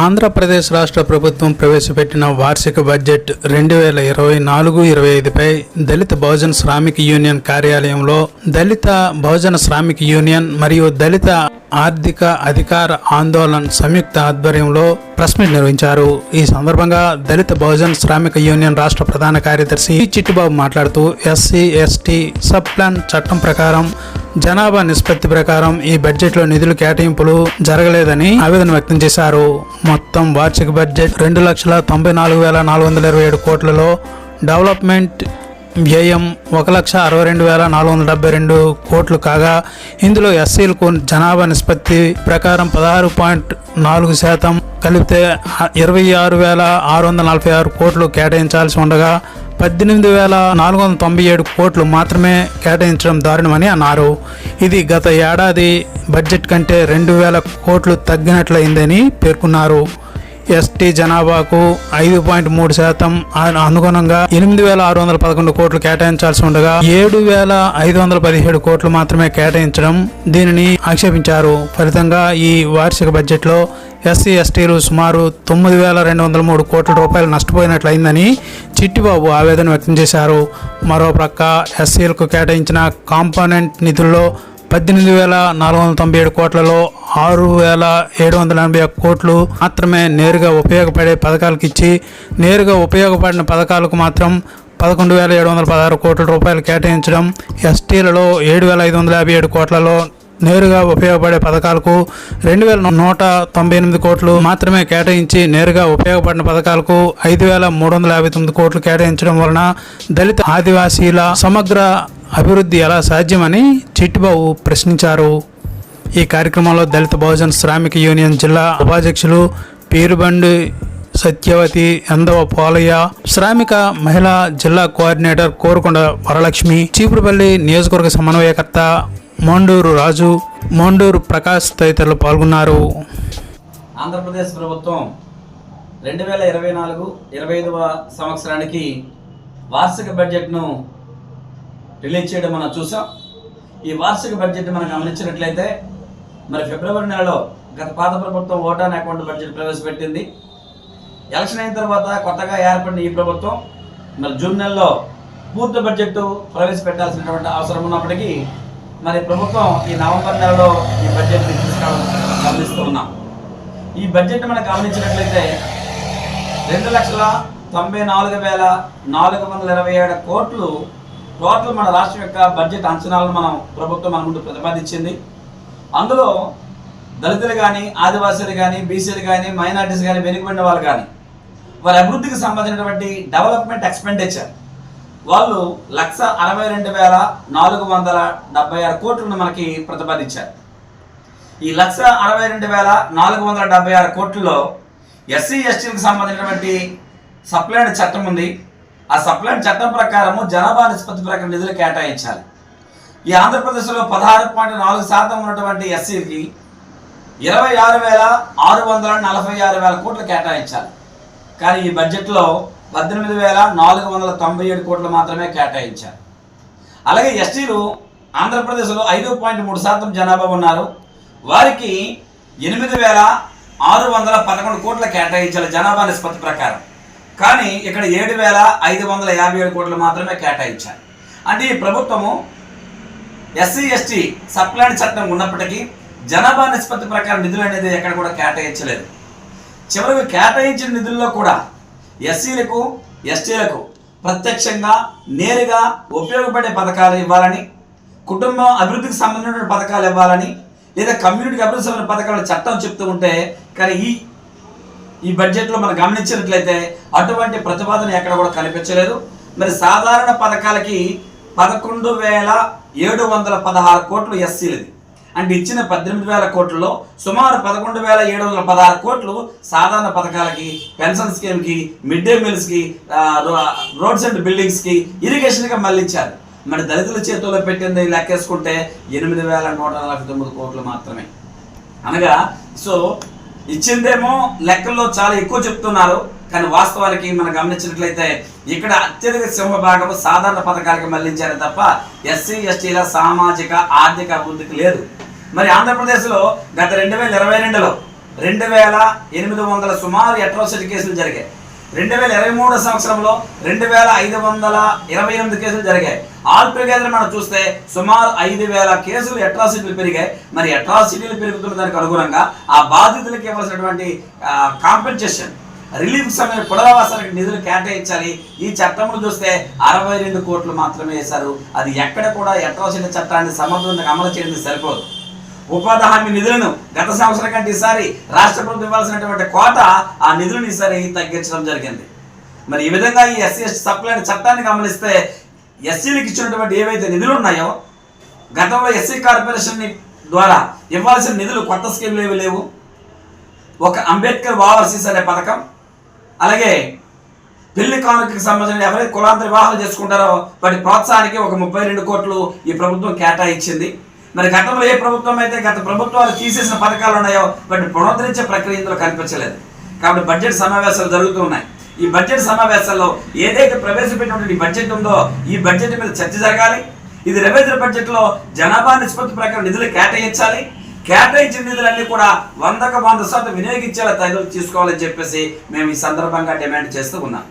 ఆంధ్రప్రదేశ్ రాష్ట్ర ప్రభుత్వం ప్రవేశపెట్టిన వార్షిక బడ్జెట్ రెండు వేల ఇరవై నాలుగు ఇరవై ఐదుపై దళిత బహుజన శ్రామిక యూనియన్ కార్యాలయంలో దళిత బహుజన శ్రామిక యూనియన్ మరియు దళిత ఆర్థిక అధికార ఆందోళన్ సంయుక్త ఆధ్వర్యంలో ప్రెస్ మీట్ నిర్వహించారు. ఈ సందర్భంగా దళిత బహుజన శ్రామిక యూనియన్ రాష్ట్ర ప్రధాన కార్యదర్శి చిట్టిబాబు మాట్లాడుతూ ఎస్సీ ఎస్టీ సబ్ ప్లాన్ చట్టం ప్రకారం జనాభా నిష్పత్తి ప్రకారం ఈ బడ్జెట్లో నిధులు కేటాయింపులు జరగలేదని ఆవేదన వ్యక్తం చేశారు. మొత్తం వార్షిక బడ్జెట్ రెండు లక్షల తొంభై నాలుగు వేల నాలుగు వందల ఇరవై ఏడు కోట్లలో డెవలప్మెంట్ వ్యయం ఒక లక్ష అరవై రెండు వేల నాలుగు వందల డెబ్బై రెండు కోట్లు కాగా ఇందులో ఎస్సీలకు జనాభా నిష్పత్తి ప్రకారం పదహారు పాయింట్ నాలుగు శాతం కలిపితే ఇరవై ఆరు వేల ఆరు వందల నలభై ఆరు కోట్లు కేటాయించాల్సి ఉండగా పద్దెనిమిది వేల నాలుగు వందల తొంభై ఏడు కోట్లు మాత్రమే కేటాయించడం దారుణమని అన్నారు. ఇది గత ఏడాది బడ్జెట్ కంటే రెండు వేల కోట్లు తగ్గినట్లయిందని పేర్కొన్నారు. ఎస్టీ జనాభాకు ఐదు పాయింట్ మూడు శాతం. అనుగుణంగా ఎనిమిది వేల ఆరు వందల పదకొండు కోట్లు కేటాయించాల్సి ఉండగా ఏడు వేల ఐదు వందల పదిహేడు కోట్లు మాత్రమే కేటాయించడం దీనిని ఆక్షేపించారు. ఫలితంగా ఈ వార్షిక బడ్జెట్లో ఎస్సీ ఎస్టీలు సుమారు తొమ్మిది వేల రెండు వందల మూడు కోట్ల రూపాయలు నష్టపోయినట్లయిందని చిట్టిబాబు ఆవేదన వ్యక్తం చేశారు. మరోప్రక్క ఎస్సీలకు కేటాయించిన కాంపోనెంట్ నిధుల్లో పద్దెనిమిది వేల నాలుగు వందల తొంభై ఏడు కోట్లలో ఆరు వేల ఏడు వందల ఎనభై ఒక్క కోట్లు మాత్రమే నేరుగా ఉపయోగపడే పథకాలకు ఇచ్చి నేరుగా ఉపయోగపడిన పథకాలకు మాత్రం పదకొండు వేల ఏడు వందల పదహారు కోట్ల రూపాయలు కేటాయించడం ఎస్టీలలో ఏడు వేల ఐదు వందల యాభై ఏడు కోట్లలో నేరుగా ఉపయోగపడే పథకాలకు రెండు వేల నూట తొంభై ఎనిమిది కోట్లు మాత్రమే కేటాయించి నేరుగా ఉపయోగపడిన పథకాలకు ఐదు వేల మూడు వందల యాభై తొమ్మిది కోట్లు కేటాయించడం వలన దళిత ఆదివాసీల సమగ్ర అభివృద్ధి ఎలా సాధ్యమని చిట్టిబాబు ప్రశ్నించారు. ఈ కార్యక్రమంలో దళిత బహుజన్ శ్రామిక యూనియన్ జిల్లా ఉపాధ్యక్షులు పీరుబండి సత్యవతి ఎందవ పోలయ్య శ్రామిక మహిళా జిల్లా కోఆర్డినేటర్ కోరుకొండ వరలక్ష్మి చీపురుపల్లి నియోజకవర్గ సమన్వయకర్త మోండూరు రాజు మోండూరు ప్రకాష్ తదితరులు పాల్గొన్నారు. ఆంధ్రప్రదేశ్ ప్రభుత్వం రెండు వేల ఇరవై నాలుగు ఇరవై ఐదవ సంవత్సరానికి వార్షిక బడ్జెట్ను రిలీజ్ చేయడం మనం చూసాం. ఈ వార్షిక బడ్జెట్ మనం గమనించినట్లయితే మరి ఫిబ్రవరి నెలలో గత పాత ప్రభుత్వం ఓటాన్ అకౌంట్ బడ్జెట్ ప్రవేశపెట్టింది. ఎలక్షన్ అయిన తర్వాత కొత్తగా ఏర్పడిన ఈ ప్రభుత్వం మరి జూన్ నెలలో పూర్తి బడ్జెట్ ప్రవేశపెట్టాల్సినటువంటి అవసరం ఉన్నప్పటికీ మరి ప్రభుత్వం ఈ నవంబర్ నెలలో ఈ బడ్జెట్ తీసుకురావడం గమనిస్తూ ఉన్నాం. ఈ బడ్జెట్ మనం గమనించినట్లయితే రెండు లక్షల తొంభై నాలుగు వేల నాలుగు వందల ఇరవై ఏడు కోట్లు టోటల్ మన రాష్ట్రం యొక్క బడ్జెట్ అంచనాలను మనం ప్రభుత్వం మన ముందు ప్రతిపాదించింది. అందులో దళితులు కానీ ఆదివాసీలు కానీ బీసీలు కానీ మైనార్టీస్ కానీ వెనుకబడిన వాళ్ళు కానీ వారి అభివృద్ధికి సంబంధించినటువంటి డెవలప్మెంట్ ఎక్స్పెండిచర్. వాళ్ళు లక్ష అరవై రెండు వేల నాలుగు వందల డెబ్బై ఆరు కోట్లను మనకి ప్రతిపాదించారు. ఈ లక్ష అరవై రెండు వేల నాలుగు వందల డెబ్బై ఆరు కోట్లలో ఎస్సీ ఎస్టీలకు సంబంధించినటువంటి సప్లైడ్ చట్టం ఉంది. ఆ సప్లైడ్ చట్టం ప్రకారము జనాభా నిష్పత్తి ప్రకారం నిధులు కేటాయించాలి. ఈ ఆంధ్రప్రదేశ్లో పదహారు పాయింట్ నాలుగు శాతం ఉన్నటువంటి ఎస్సీకి ఇరవై ఆరు వేల ఆరు వందల నలభై ఆరు వేల కోట్లు కేటాయించాలి. కానీ ఈ బడ్జెట్లో పద్దెనిమిది వేల నాలుగు వందల తొంభై ఏడు కోట్లు మాత్రమే కేటాయించారు అలాగే ఎస్టీలు ఆంధ్రప్రదేశ్లో ఐదు పాయింట్ మూడు శాతం జనాభా ఉన్నారు. వారికి ఎనిమిది వేల ఆరు వందల పదకొండు కోట్ల కేటాయించాలి జనాభా నిష్పత్తి ప్రకారం. కానీ ఇక్కడ ఏడు వేల ఐదు వందల యాభై ఏడు కోట్లు మాత్రమే కేటాయించారు అంటే ఈ ప్రభుత్వము ఎస్సీ ఎస్టీ సప్లాన్ చట్టం ఉన్నప్పటికీ జనాభా నిష్పత్తి ప్రకారం నిధులు అనేది ఎక్కడ కూడా కేటాయించలేదు. చివరికి కేటాయించిన నిధుల్లో కూడా ఎస్సీలకు ఎస్టీలకు ప్రత్యక్షంగా నేరుగా ఉపయోగపడే పథకాలు ఇవ్వాలని కుటుంబం అభివృద్ధికి సంబంధించిన పథకాలు ఇవ్వాలని లేదా కమ్యూనిటీకి అభివృద్ధి సంబంధించిన పథకాలు చట్టం చెప్తూ ఉంటే కానీ ఈ ఈ బడ్జెట్లో మనం గమనించినట్లయితే అటువంటి ప్రతిపాదన ఎక్కడ కూడా కనిపించలేదు. మరి సాధారణ పథకాలకి పదకొండు వేల ఏడు వందల పదహారు కోట్లు ఎస్సీలది. అంటే ఇచ్చిన పద్దెనిమిది వేల కోట్లలో సుమారు పదకొండు వేల ఏడు వందల పదహారు కోట్లు సాధారణ పథకాలకి పెన్షన్ స్కీమ్కి మిడ్ డే మీల్స్కి రోడ్స్ అండ్ బిల్డింగ్స్కి ఇరిగేషన్గా మళ్ళించారు. మరి దళితుల చేతుల్లో పెట్టింది లెక్కేసుకుంటే ఎనిమిది వేల నూట నలభై తొమ్మిది కోట్లు మాత్రమే. అనగా సో ఇచ్చిందేమో లెక్కల్లో చాలా ఎక్కువ చెప్తున్నారు కానీ వాస్తవానికి మనం గమనించినట్లయితే ఇక్కడ అత్యధిక సింహ భాగం సాధారణ పథకాలకి మళ్ళించారు తప్ప ఎస్సీ ఎస్టీల సామాజిక ఆర్థిక అభివృద్ధికి లేదు. మరి ఆంధ్రప్రదేశ్లో గత రెండు వేల ఇరవై రెండులో రెండు వేల ఎనిమిది వందల సుమారు అట్రాసిటీ కేసులు జరిగాయి. రెండు వేల ఇరవై మూడు సంవత్సరంలో రెండు వేల ఐదు వందల ఇరవై ఎనిమిది కేసులు జరిగాయి. ఆల్ టుగెదర్ మనం చూస్తే సుమారు ఐదు వేల కేసులు అట్రాసిటీలు పెరిగాయి. మరి అట్రాసిటీలు పెరుగుతున్న దానికి అనుగుణంగా ఆ బాధితులకు ఇవ్వాల్సినటువంటి కాంపెన్సేషన్ రిలీఫ్ సమయం పునరావాసానికి నిధులు కేటాయించాలి. ఈ చట్టంలో చూస్తే అరవై రెండు కోట్లు మాత్రమే వేశారు. అది ఎక్కడ కూడా అట్రాసిటీ చట్టాన్ని సమర్థవంతంగా అమలు చేయడం సరిపోదు. ఉపాధి హామీ నిధులను గత సంవత్సరం కంటే ఈసారి రాష్ట్ర ప్రభుత్వం ఇవ్వాల్సినటువంటి కోట ఆ నిధులను ఈసారి తగ్గించడం జరిగింది. మరి ఈ విధంగా ఈ ఎస్సీ ఎస్టీ సప్లైన చట్టాన్ని గమనిస్తే ఎస్సీలకు ఇచ్చినటువంటి ఏవైతే నిధులు ఉన్నాయో గతంలో ఎస్సీ కార్పొరేషన్ ద్వారా ఇవ్వాల్సిన నిధులు కొత్త స్కీమ్లు ఏవి లేవు. ఒక అంబేద్కర్ వావర్సీస్ అనే పథకం అలాగే పెళ్ళి కానుకకి సంబంధించిన ఎవరైతే కులాంతర వివాహాలు చేసుకుంటారో వాటి ప్రోత్సాహానికి ఒక ముప్పై రెండు కోట్లు ఈ ప్రభుత్వం కేటాయించింది. మరి గతంలో ఏ ప్రభుత్వం అయితే గత ప్రభుత్వాలు తీసేసిన పథకాలు ఉన్నాయో వాటిని పునరుద్ధరించే ప్రక్రియ ఇందులో కనిపించలేదు. కాబట్టి బడ్జెట్ సమావేశాలు జరుగుతూ ఉన్నాయి. ఈ బడ్జెట్ సమావేశాల్లో ఏదైతే ప్రవేశపెట్టినటువంటి ఈ బడ్జెట్ ఉందో ఈ బడ్జెట్ మీద చర్చ జరగాలి. ఇది రెవెన్యూ బడ్జెట్లో జనాభా నిష్పత్తి ప్రకారం నిధులు కేటాయించాలి. కేటాయించిన నిధులన్నీ కూడా వందకు వంద శాతం వినియోగించేలా తగులు తీసుకోవాలని చెప్పేసి మేము ఈ సందర్భంగా డిమాండ్ చేస్తూ ఉన్నాం.